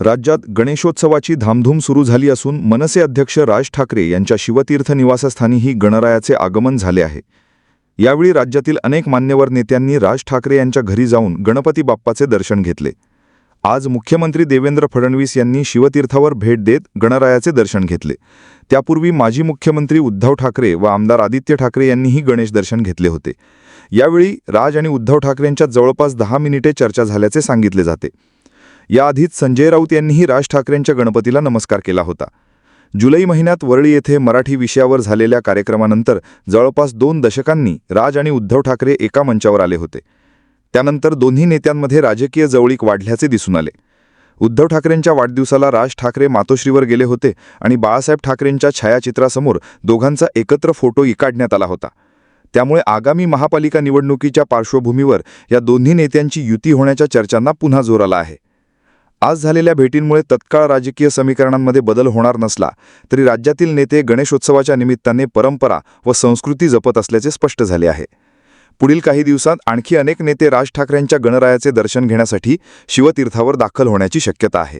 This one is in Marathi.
राज्यात गणेशोत्सवाची धामधूम सुरू झाली असून मनसे अध्यक्ष राज ठाकरे यांच्या शिवतीर्थ निवासस्थानीही गणरायाचे आगमन झाले आहे. यावेळी राज्यातील अनेक मान्यवर नेत्यांनी राज ठाकरे यांच्या घरी जाऊन गणपती बाप्पाचे दर्शन घेतले. आज मुख्यमंत्री देवेंद्र फडणवीस यांनी शिवतीर्थावर भेट देत गणरायाचे दर्शन घेतले. त्यापूर्वी माजी मुख्यमंत्री उद्धव ठाकरे व आमदार आदित्य ठाकरे यांनीही गणेश दर्शन घेतले होते. यावेळी राज आणि उद्धव ठाकरेंच्या जवळपास दहा मिनिटे चर्चा झाल्याचे सांगितले जाते. याआधीच संजय राऊत यांनीही राज ठाकरेंच्या गणपतीला नमस्कार केला होता. जुलै महिन्यात वरळी येथे मराठी विषयावर झालेल्या कार्यक्रमानंतर जवळपास दोन दशकांनी राज आणि उद्धव ठाकरे एका मंचावर आले होते. त्यानंतर दोन्ही नेत्यांमध्ये राजकीय जवळीक वाढल्याचे दिसून आले. उद्धव ठाकरेंच्या वाढदिवसाला राज ठाकरे मातोश्रीवर गेले होते आणि बाळासाहेब ठाकरेंच्या छायाचित्रासमोर दोघांचा एकत्र फोटो काढण्यात आला होता. त्यामुळे आगामी महापालिका निवडणुकीच्या पार्श्वभूमीवर या दोन्ही नेत्यांची युती होण्याच्या चर्चांना पुन्हा जोर आला आहे. आज झालेल्या भेटींमुळे तत्काळ राजकीय समीकरणांमध्ये बदल होणार नसला तरी राज्यातील नेते गणेशोत्सवाच्या निमित्ताने परंपरा व संस्कृती जपत असल्याचे स्पष्ट झाले आहे. पुढील काही दिवसात आणखी अनेक नेते राज ठाकरेंच्या गणरायाचे दर्शन घेण्यासाठी शिवतीर्थावर दाखल होण्याची शक्यता आहे.